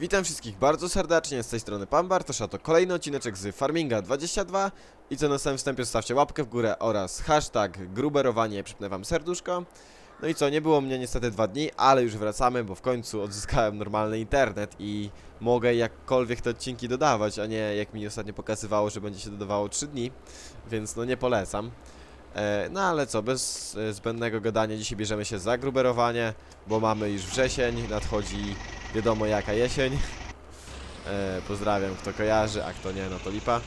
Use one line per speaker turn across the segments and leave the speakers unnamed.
Witam wszystkich bardzo serdecznie, z tej strony Pan Bartosz, a to kolejny odcineczek z Farminga 22 i co na samym wstępie zostawcie łapkę w górę oraz hashtag gruberowanie, przypnę wam serduszko. No i co, nie było mnie niestety dwa dni, ale już wracamy, bo w końcu odzyskałem normalny internet i mogę jakkolwiek te odcinki dodawać, a nie jak mi ostatnio pokazywało, że będzie się dodawało 3 dni, więc no nie polecam. E, No ale co, bez e, zbędnego gadania dzisiaj bierzemy się za gruberowanie, bo mamy już wrzesień, nadchodzi wiadomo jaka jesień. E, pozdrawiam kto kojarzy, a kto nie, no to lipa.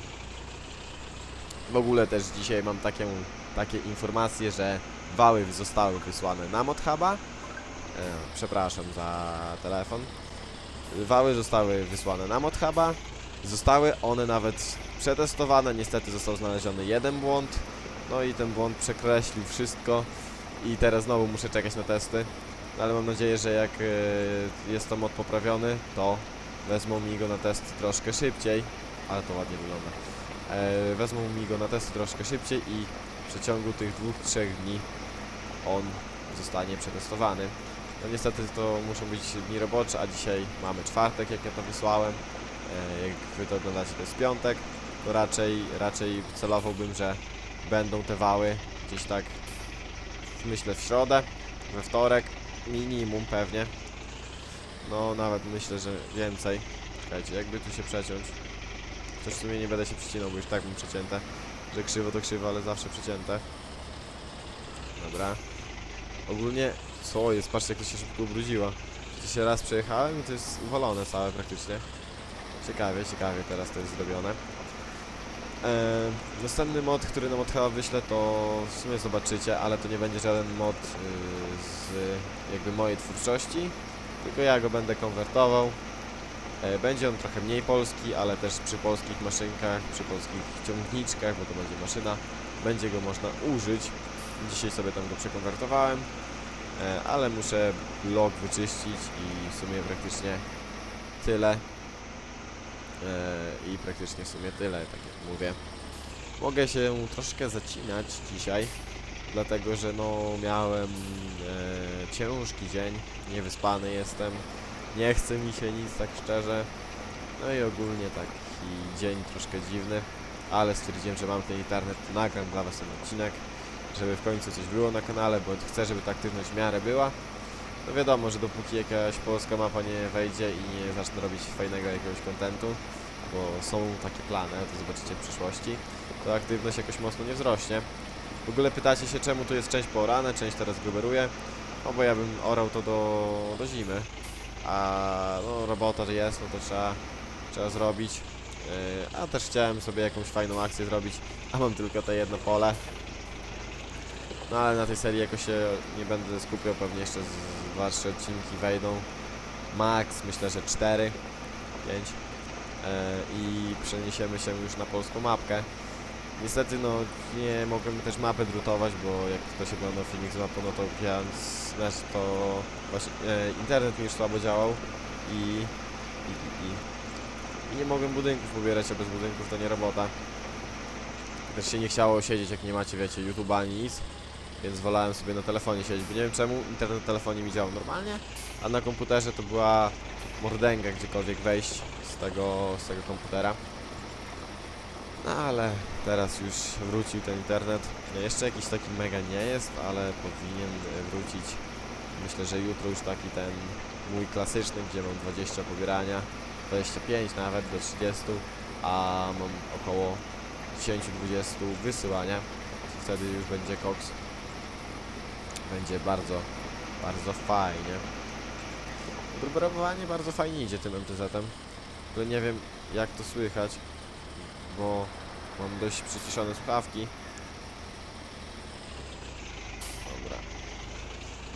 W ogóle też dzisiaj mam takie, takie informacje, że wały zostały wysłane na Modhuba. E, przepraszam za telefon. Wały zostały wysłane na Modhuba. Zostały one nawet przetestowane. Niestety został znaleziony jeden błąd. No i ten błąd przekreślił wszystko. I teraz znowu muszę czekać na testy. No ale mam nadzieję, że jak e, jest to mod poprawiony, to wezmą mi go na test troszkę szybciej. Ale to ładnie wygląda. E, wezmą mi go na testy troszkę szybciej i w przeciągu tych dwóch, trzech dni on zostanie przetestowany. No niestety to muszą być dni robocze, a dzisiaj mamy czwartek, jak ja to wysłałem. E, jak wy to oglądacie, to jest piątek. To raczej, raczej celowałbym, że będą te wały gdzieś tak, myślę, w środę, we wtorek, minimum pewnie. No nawet myślę, że więcej. Czekajcie, jakby tu się przeciąć. Chociaż w sumie nie będę się przycinał, bo już tak mam przecięte. Że krzywo to krzywo, ale zawsze przecięte. Dobra. Ogólnie, co jest? Patrzcie jak to się szybko ubrudziło. To się raz przejechałem i to jest uwalone całe praktycznie. Ciekawie, ciekawie teraz to jest zrobione. Eee, następny mod, który na Modhaba wyślę, to w sumie zobaczycie, ale to nie będzie żaden mod yy, z jakby mojej twórczości, tylko ja go będę konwertował. E, Będzie on trochę mniej polski, ale też przy polskich maszynkach, przy polskich ciągniczkach, bo to będzie maszyna, będzie go można użyć. Dzisiaj sobie tam go przekonwertowałem, e, ale muszę blog wyczyścić i w sumie praktycznie tyle. E, I praktycznie w sumie tyle, tak jak mówię. Mogę się troszkę zacinać dzisiaj, dlatego że no miałem e, ciężki dzień, niewyspany jestem, nie chce mi się nic tak szczerze. No i ogólnie taki dzień troszkę dziwny, ale stwierdziłem, że mam ten internet, nagram dla was ten odcinek, żeby w końcu coś było na kanale, bo chcę, żeby ta aktywność w miarę była. No wiadomo, że dopóki jakaś polska mapa nie wejdzie i nie zacznę robić fajnego jakiegoś kontentu, bo są takie plany, to zobaczycie w przyszłości, to aktywność jakoś mocno nie wzrośnie. W ogóle pytacie się, czemu tu jest część poorane, część teraz gruberuje. No bo ja bym orał to do, do zimy. A no, robota jest, no to trzeba, trzeba zrobić. Yy, a też chciałem sobie jakąś fajną akcję zrobić, a mam tylko te jedno pole. No ale na tej serii jakoś się nie będę skupiał, pewnie jeszcze z 2-3 odcinki wejdą. Max myślę, że 4, 5. I przeniesiemy się już na polską mapkę. Niestety no nie mogłem też mapę drutować, bo jak ktoś oglądał filmik z mapą, no to znaczy to właśnie e, internet mi już słabo działał i, i, i, i, i nie mogłem budynków pobierać, a bez budynków to nie robota. Też się nie chciało siedzieć, jak nie macie, wiecie, YouTube'a ani nic, więc wolałem sobie na telefonie siedzieć, bo nie wiem czemu internet na telefonie mi działał normalnie, a na komputerze to była mordęga gdziekolwiek wejść z tego, z tego komputera. No ale teraz już wrócił ten internet. Jeszcze jakiś taki mega nie jest, ale powinien wrócić. Myślę, że jutro już taki ten mój klasyczny, gdzie mam 20 pobierania, 25 nawet do 30, a mam około 10-20 wysyłania. Wtedy już będzie koks. Będzie bardzo, bardzo fajnie. Gruberowanie bardzo fajnie idzie tym MTZ-em. Tylko nie wiem jak to słychać, bo mam dość przyciszone słuchawki. Dobra.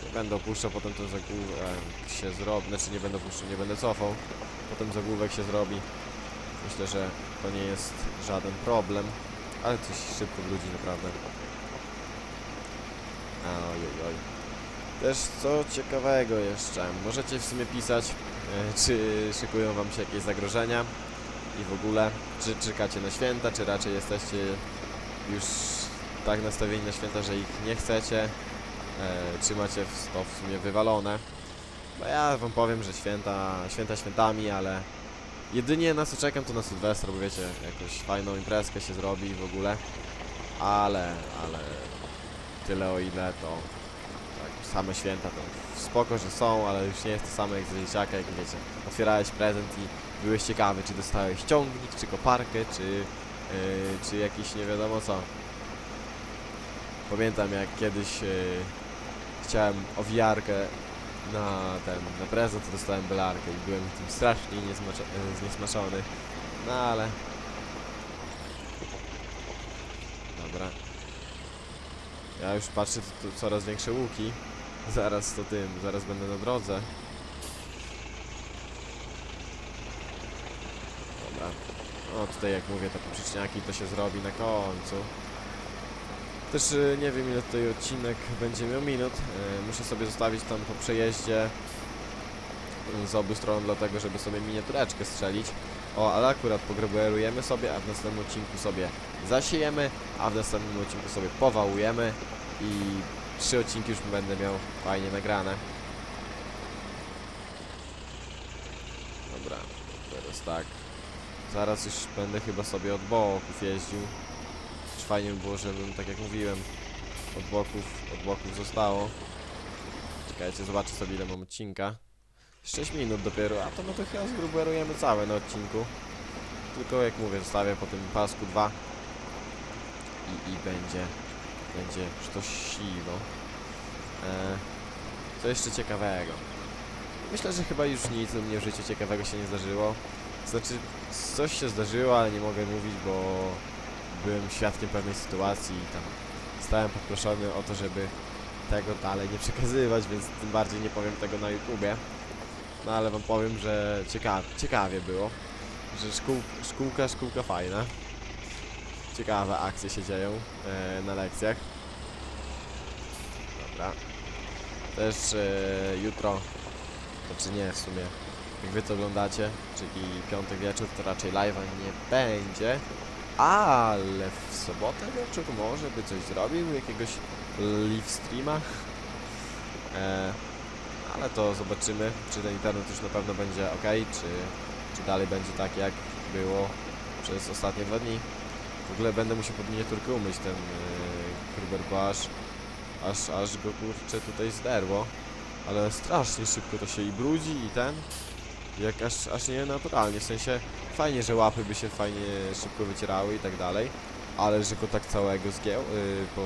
Nie będę opuszczał, potem ten zagłówek się zrobi, znaczy nie będę opuszczał, nie będę cofał. Potem zagłówek się zrobi. Myślę, że to nie jest żaden problem, ale coś szybko wróci naprawdę. A, oj, oj, oj. Też co ciekawego jeszcze, możecie w sumie pisać, e, czy szykują wam się jakieś zagrożenia i w ogóle, czy czekacie na święta, czy raczej jesteście już tak nastawieni na święta, że ich nie chcecie, e, czy macie to w sumie wywalone. Bo ja wam powiem, że święta, święta świętami, ale jedynie na co czekam to na Sylwestra, bo wiecie, jakąś fajną imprezkę się zrobi w ogóle. Ale, ale tyle o ile to tak, same święta to spoko, że są, ale już nie jest to samo jak za dzieciaka, jak wiecie, otwierałeś prezent i byłeś ciekawy, czy dostałeś ciągnik, czy koparkę, czy, yy, czy jakiś nie wiadomo co. Pamiętam jak kiedyś yy, chciałem owijarkę na ten, na prezent, dostałem belarkę i byłem tym strasznie zniesmaczony. No ale... Dobra. Ja już patrzę, tu, tu coraz większe łuki. Zaraz to tym, zaraz będę na drodze. Dobra. O, tutaj jak mówię, te poprzeczniaki to się zrobi na końcu. Też y, nie wiem ile tutaj odcinek będzie miał minut. Y, Muszę sobie zostawić tam po przejeździe y, z obu stron, dlatego żeby sobie miniatureczkę strzelić. O, ale akurat pogreberujemy sobie, a w następnym odcinku sobie zasiejemy, a w następnym odcinku sobie powałujemy i trzy odcinki już będę miał fajnie nagrane. Dobra, teraz tak. Zaraz już będę chyba sobie od boków jeździł. Fajnie by było, żebym, tak jak mówiłem, od boków, od boków zostało. Czekajcie, zobaczę sobie ile mam odcinka. 6 minut dopiero, a to no to chyba zgruberujemy całe na odcinku. Tylko jak mówię, zostawię po tym pasku 2 i, i będzie, będzie sztosiwo. E, co jeszcze ciekawego? Myślę, że chyba już nic u mnie w życiu ciekawego się nie zdarzyło. Znaczy, coś się zdarzyło, ale nie mogę mówić, bo byłem świadkiem pewnej sytuacji i tam zostałem poproszony o to, żeby tego dalej nie przekazywać, więc tym bardziej nie powiem tego na YouTubie. No ale wam powiem, że ciekawie, ciekawie było. Że szkół, szkółka, szkółka fajna. Ciekawe akcje się dzieją e, na lekcjach. Dobra. Też e, jutro, znaczy nie w sumie, jak wy to oglądacie, czyli piątek wieczór, to raczej live'a nie będzie. Ale w sobotę wieczór może by coś zrobił, jakiegoś live streama. E, ale to zobaczymy, czy ten internet już na pewno będzie ok, czy, czy dalej będzie tak jak było przez ostatnie dwa dni. W ogóle będę musiał pod miniaturkę umyć ten yy, aż, aż, aż go kurczę tutaj zderło. Ale strasznie szybko to się i brudzi i ten, jak aż, aż nie naturalnie, w sensie fajnie, że łapy by się fajnie szybko wycierały i tak dalej, ale że go tak całego zgięł, yy, po,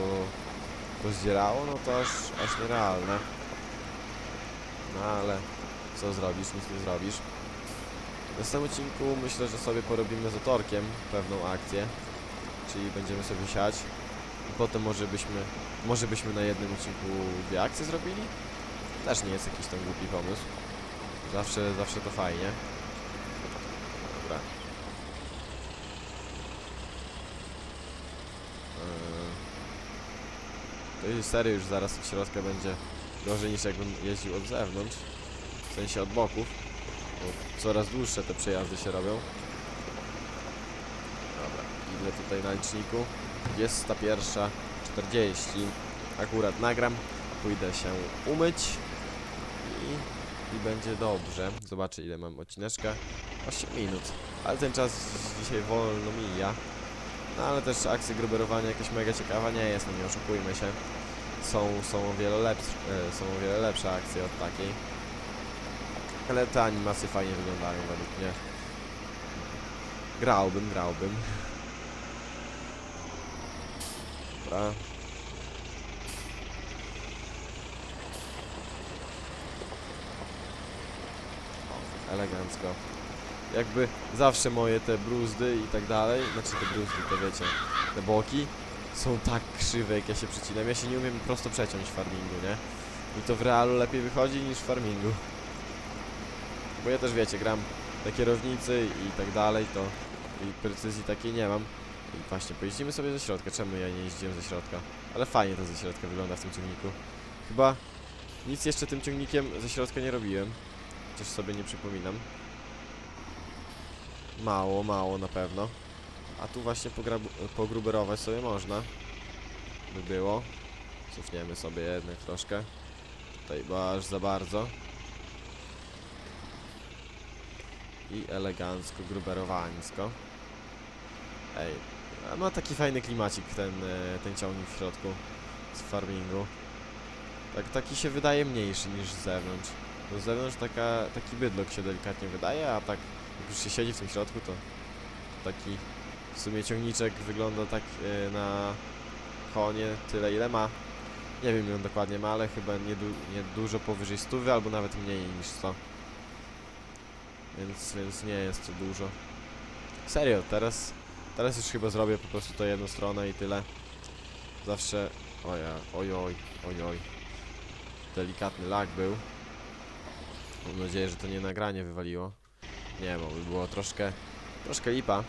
pozdzierało, no to aż, aż nierealne. No ale co zrobisz, nic nie zrobisz. W następnym odcinku myślę, że sobie porobimy z otorkiem pewną akcję, czyli będziemy sobie siać i potem może byśmy, może byśmy na jednym odcinku dwie akcje zrobili. Też nie jest jakiś tam głupi pomysł. Zawsze, zawsze to fajnie. Dobra. Eee, Tej serii już zaraz od środka będzie gorzej niż jakbym jeździł od zewnątrz. W sensie od boków. Bo coraz dłuższe te przejazdy się robią. Dobra, ile tutaj na liczniku? 21.40. Akurat nagram. Pójdę się umyć. I, I będzie dobrze. Zobaczę ile mam odcineczka. 8 minut. Ale ten czas dzisiaj wolno mija. No ale też akcja gruberowania jakaś mega ciekawa nie jest, no nie oszukujmy się. Są, są, o wiele lepsze, e, są o wiele lepsze akcje od takiej. Ale te animacje fajnie wyglądają według mnie. Grałbym, grałbym. Dobra. Elegancko. Jakby zawsze moje te bruzdy i tak dalej, znaczy te bruzdy, to wiecie, te boki są tak krzywe jak ja się przecinam. Ja się nie umiem prosto przeciąć w farmingu, nie? I to w realu lepiej wychodzi niż w farmingu. Bo ja też wiecie, gram na kierownicy i tak dalej, to i precyzji takiej nie mam. I właśnie, pojeździmy sobie ze środka. Czemu ja nie jeździłem ze środka? Ale fajnie to ze środka wygląda w tym ciągniku. Chyba nic jeszcze tym ciągnikiem ze środka nie robiłem. Chociaż sobie nie przypominam. Mało, mało na pewno. A tu właśnie pogruberować sobie można. By było. Cofniemy sobie jednak troszkę. Tutaj, bo aż za bardzo. I elegancko, gruberowańsko. Ej, ma taki fajny klimacik ten, e, ten ciągnik w środku z farmingu. Tak, taki się wydaje mniejszy niż z zewnątrz. Bo z zewnątrz taka, taki bydlok się delikatnie wydaje, a tak jak już się siedzi w tym środku, to taki w sumie ciągniczek wygląda tak e, na konie tyle ile ma. Nie wiem ile dokładnie ma, ale chyba nie, du nie dużo powyżej 100 albo nawet mniej niż 100. Więc, więc nie jest to dużo. Serio, teraz, teraz już chyba zrobię po prostu to jedną stronę i tyle. Zawsze... Oja, oj, oj, oj, oj. Delikatny lag był. Mam nadzieję, że to nie nagranie wywaliło. Nie, bo by było troszkę, troszkę lipa.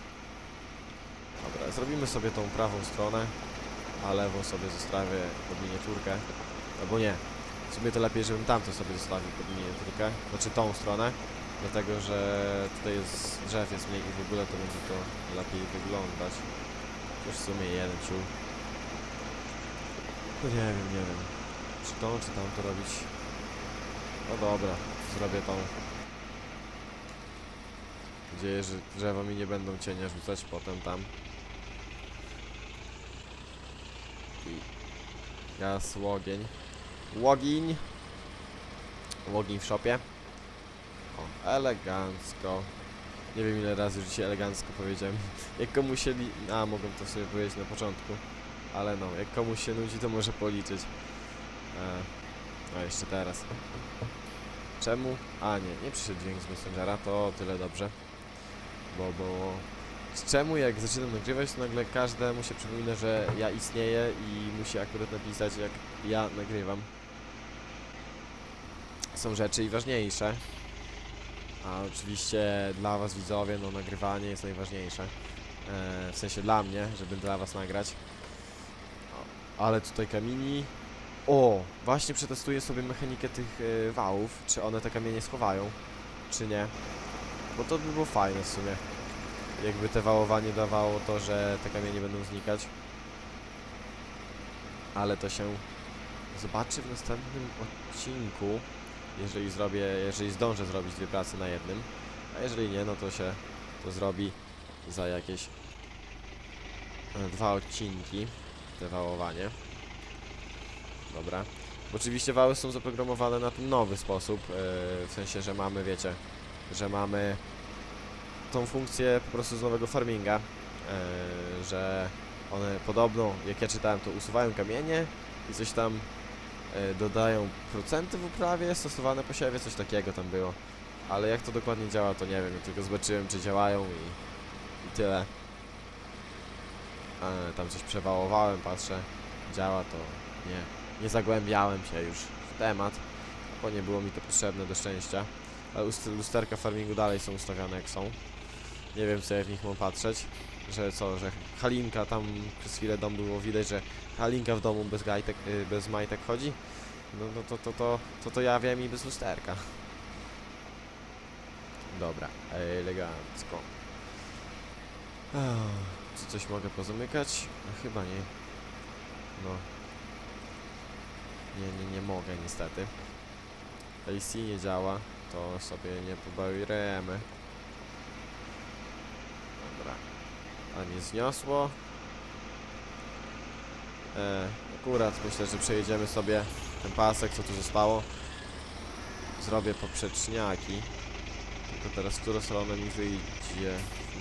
Dobra, zrobimy sobie tą prawą stronę, a lewą sobie zostawię pod miniaturkę. Albo nie. W sumie to lepiej, żebym tamto sobie zostawił pod miniaturkę. Znaczy tą stronę. Dlatego, że tutaj jest drzew jest mniej i w ogóle to będzie to lepiej wyglądać. Chociaż w sumie jeden ciul. No nie wiem, nie wiem. Czy tą, czy tamto robić. No dobra, zrobię tą. Mam nadzieję, że drzewa mi nie będą cienia rzucać potem tam. Gaz, łogień. Łogień. Łogień w szopie. O, elegancko. Nie wiem ile razy już dzisiaj elegancko powiedziałem. Jak komuś się. A, mogłem to sobie powiedzieć na początku. Ale no, jak komuś się nudzi, to może policzyć. E, jeszcze teraz. Czemu? A nie, nie przyszedł dźwięk z Messengera, to tyle dobrze. Bo, bo... Z czemu jak zaczynam nagrywać, to nagle każdemu się przypomina, że ja istnieję i musi akurat napisać jak ja nagrywam. Są rzeczy i ważniejsze. A oczywiście dla was widzowie, no nagrywanie jest najważniejsze. E, w sensie dla mnie, żeby dla was nagrać. Ale tutaj kamieni. O, właśnie przetestuję sobie mechanikę tych e, wałów, czy one te kamienie schowają, czy nie. Bo to by było fajne w sumie. Jakby te wałowanie dawało to, że te kamienie będą znikać. Ale to się zobaczy w następnym odcinku. Jeżeli zrobię, jeżeli zdążę zrobić dwie prace na jednym. A jeżeli nie, no to się to zrobi za jakieś e, dwa odcinki. Te wałowanie. Dobra. Oczywiście wały są zaprogramowane na ten nowy sposób. e, w sensie, że mamy, wiecie, że mamy tą funkcję po prostu z nowego farminga. e, że one podobno, jak ja czytałem, to usuwają kamienie i coś tam e, dodają procenty w uprawie stosowane po siewie, coś takiego tam było. Ale jak to dokładnie działa, to nie wiem, ja tylko zobaczyłem, czy działają i, i tyle. Tam coś przewałowałem, patrzę, działa to nie. Nie zagłębiałem się już w temat, bo nie było mi to potrzebne do szczęścia. Ale ust- lusterka farmingu dalej są ustawiane jak są. Nie wiem, co ja w nich mam patrzeć. Że co, że Halinka tam przez chwilę dom było widać, że Halinka w domu bez gajtek, y, bez majtek chodzi. No, no to, to, to, to, to ja wiem i bez lusterka. Dobra, elegancko. Czy coś mogę pozamykać? No, chyba nie. No. Nie, nie, nie mogę niestety. AC nie działa, to sobie nie pobawimy. Dobra. A nie zniosło. E, akurat myślę, że przejedziemy sobie ten pasek, co tu zostało. Zrobię poprzeczniaki. Tylko teraz w którą stronę mi wyjdzie?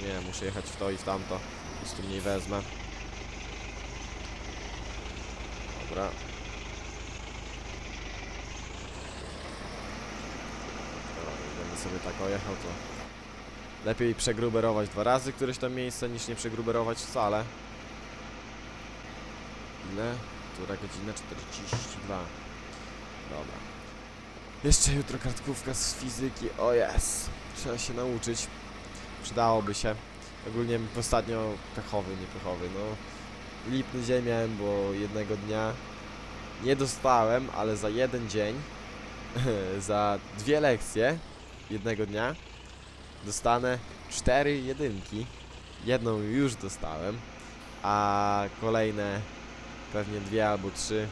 Nie, muszę jechać w to i w tamto. Nic tu mniej wezmę. Dobra. Dobra, będę sobie tak ojechał, to lepiej przegruberować dwa razy któreś tam miejsce, niż nie przegruberować wcale. Ile? Która godzina? 42. Dobra. Jeszcze jutro kartkówka z fizyki. O jest. Trzeba się nauczyć. Przydałoby się. Ogólnie ostatnio pechowy, nie pechowy, no. Lipny dzień miałem, bo jednego dnia nie dostałem, ale za jeden dzień, za dwie lekcje jednego dnia dostanę cztery jedynki. Jedną już dostałem, a kolejne pewnie dwie albo trzy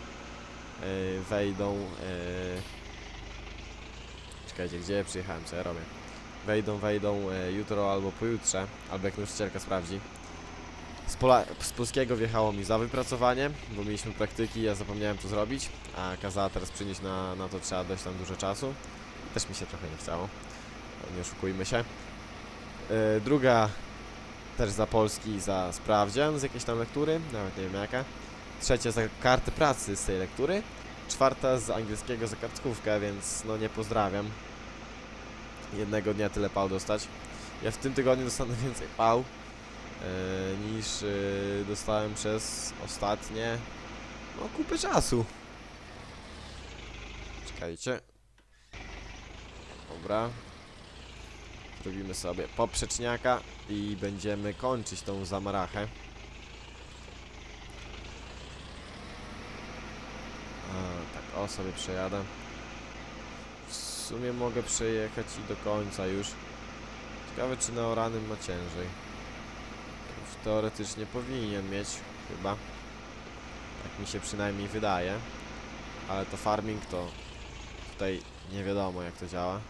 yy, wejdą. Yy... Czekajcie, gdzie przyjechałem, co ja robię? wejdą, wejdą e, jutro albo pojutrze, albo jak nauczycielka sprawdzi. Z, pola, z polskiego wjechało mi za wypracowanie, bo mieliśmy praktyki, ja zapomniałem to zrobić, a kazała teraz przynieść na, na to trzeba dość tam dużo czasu. Też mi się trochę nie chciało, nie oszukujmy się. E, druga też za polski za sprawdzian z jakiejś tam lektury, nawet nie wiem jaka. Trzecia za karty pracy z tej lektury. Czwarta z angielskiego za kartkówkę, więc no nie pozdrawiam. Jednego dnia tyle pał dostać. Ja w tym tygodniu dostanę więcej pał e, niż e, dostałem przez ostatnie no kupę czasu. Czekajcie. Dobra. Zrobimy sobie poprzeczniaka i będziemy kończyć tą zamarachę. A, tak, o sobie przejadę. W sumie mogę przejechać i do końca już. Ciekawe czy na oranym ma ciężej. Teoretycznie powinien mieć, chyba. Tak mi się przynajmniej wydaje. Ale to farming to tutaj nie wiadomo jak to działa.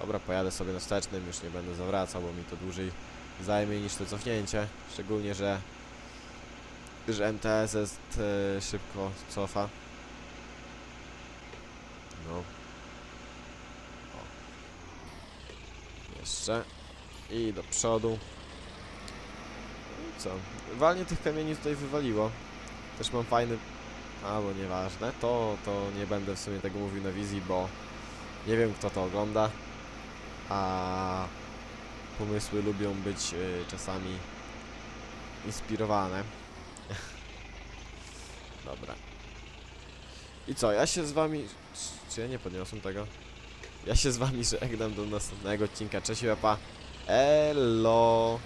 Dobra, pojadę sobie na wstecznym, już nie będę zawracał, bo mi to dłużej zajmie niż to cofnięcie. Szczególnie, że że MTS jest e, szybko cofa. No. O. Jeszcze. I do przodu. I co? Walnie tych kamieni tutaj wywaliło. Też mam fajny... Albo nieważne. To, to nie będę w sumie tego mówił na wizji, bo nie wiem kto to ogląda. A pomysły lubią być y, czasami inspirowane. Dobra. I co, ja się z wami... Czy ja nie podniosłem tego? Ja się z wami żegnam do następnego odcinka. Cześć, łapa. Elo.